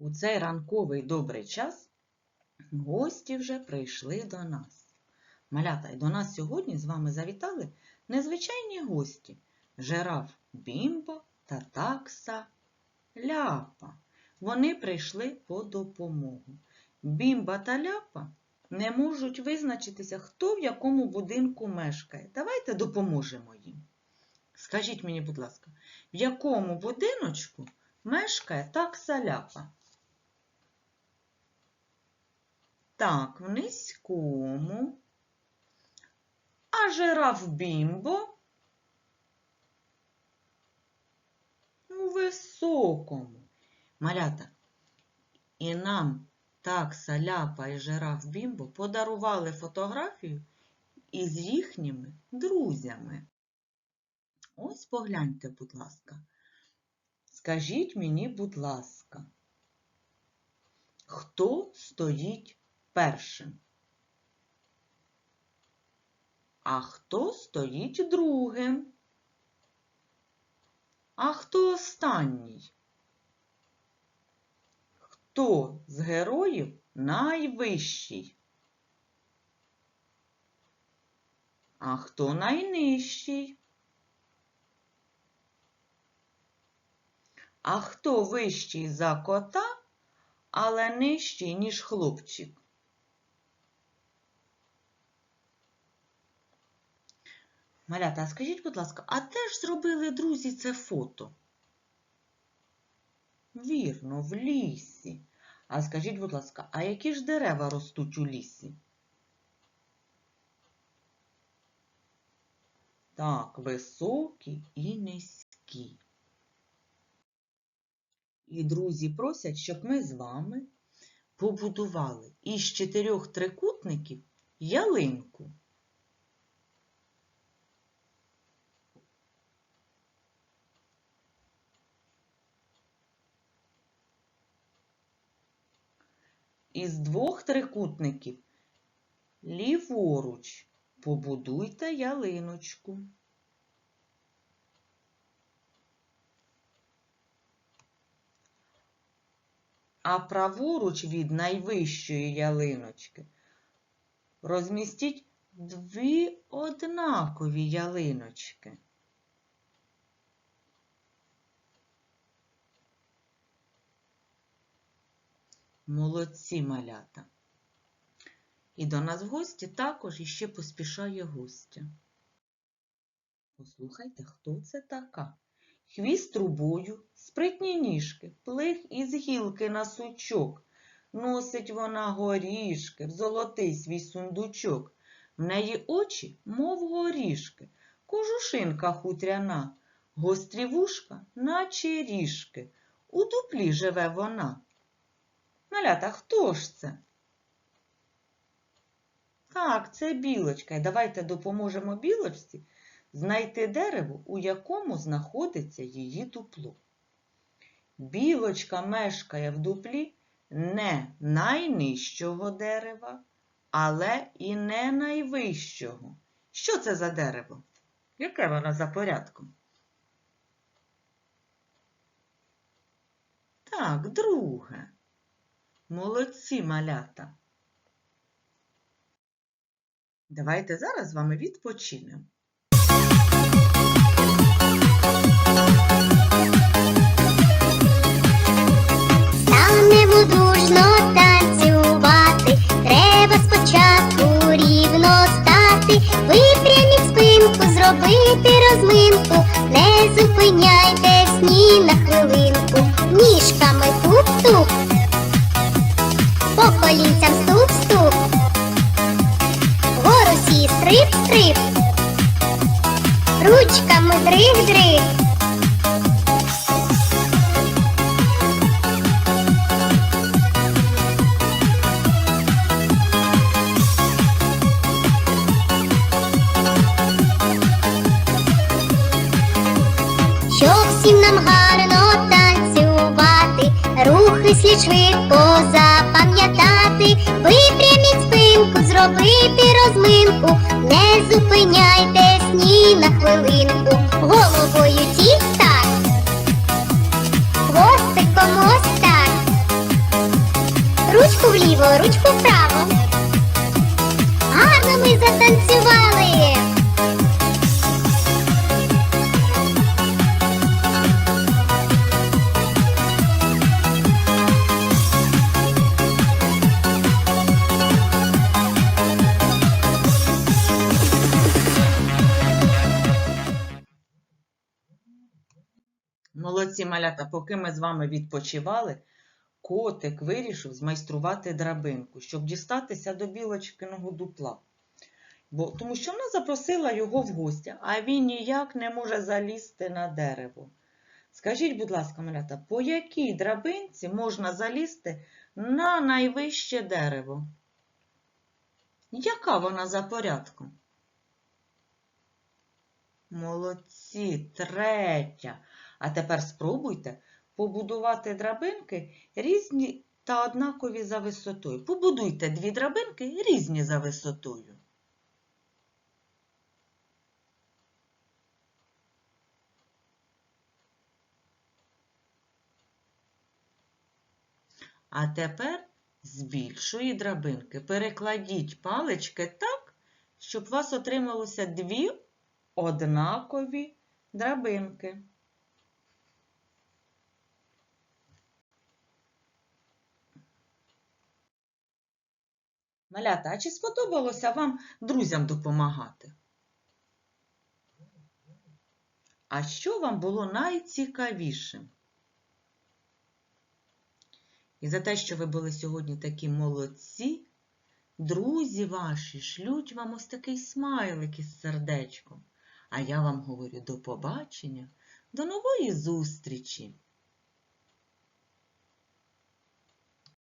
У цей ранковий добрий час гості вже прийшли до нас. Малята, і до нас сьогодні з вами завітали незвичайні гості жираф Бімбо та такса Ляпа. Вони прийшли по допомогу. Бімба та Ляпа не можуть визначитися, хто в якому будинку мешкає. Давайте допоможемо їм. Скажіть мені, будь ласка, в якому будиночку мешкає такса Ляпа? Так, в низькому. А жираф Бімбо у високому. Малята. І нам такса Ляпа і жираф Бімбо подарували фотографію із їхніми друзями. Ось погляньте, будь ласка. Скажіть мені, будь ласка, хто стоїть першим? А хто стоїть другим? А хто останній? Хто з героїв найвищий? А хто найнижчий? А хто вищий за кота, але нижчий, ніж хлопчик? Малята, а скажіть, будь ласка, а де ж зробили друзі це фото? Вірно, в лісі. А скажіть, будь ласка, а які ж дерева ростуть у лісі? Так, високі і низькі. І друзі просять, щоб ми з вами побудували із чотирьох трикутників ялинку. Із двох трикутників ліворуч побудуйте ялиночку. А праворуч від найвищої ялиночки розмістіть дві однакові ялиночки. Молодці малята. І до нас в гості також іще поспішає гостя. Послухайте, хто це така? Хвіст трубою, спритні ніжки, плих із гілки на сучок. Носить вона горішки, в золотий свій сундучок. В неї очі, мов горішки, кожушинка хутряна, гострі вушка, наче ріжки. У дуплі живе вона. Малята, хто ж це? Так, це білочка. І давайте допоможемо білочці знайти дерево, у якому знаходиться її дупло. Білочка мешкає в дуплі не найнижчого дерева, але і не найвищого. Що це за дерево? Яке воно за порядком? Так, друге. Молодці малята. Давайте зараз з вами відпочинемо. Станемо дружно танцювати, треба спочатку рівно стати, випряміть спинку, зробити розминку, не зупиняйтесь ні на хвилинку, ніжками туп-туп, колінцям ступ-ступ, вгору сі стрип-стрип, ручками дриг-дриг. Щоб всім нам гарно танцювати, рухи слід швидко запам'ятати, випряміть спинку, зробити розминку, не зупиняйтесь ні на хвилинку, головою тік-так, хвостиком ось так, ліворучку вправо. Гарно ми затанцювали. Молодці малята, поки ми з вами відпочивали, котик вирішив змайструвати драбинку, щоб дістатися до білочкиного дупла. Бо, тому що вона запросила його в гості, а він ніяк не може залізти на дерево. Скажіть, будь ласка, малята, по якій драбинці можна залізти на найвище дерево? Яка вона за порядком? Молодці, третя. А тепер спробуйте побудувати драбинки різні та однакові за висотою. Побудуйте дві драбинки різні за висотою. А тепер з більшої драбинки перекладіть палички так, щоб у вас отрималося дві однакові драбинки. Малята, а чи сподобалося вам друзям допомагати? А що вам було найцікавішим? І за те, що ви були сьогодні такі молодці, друзі ваші шлють вам ось такий смайлик із сердечком. А я вам говорю до побачення, до нової зустрічі!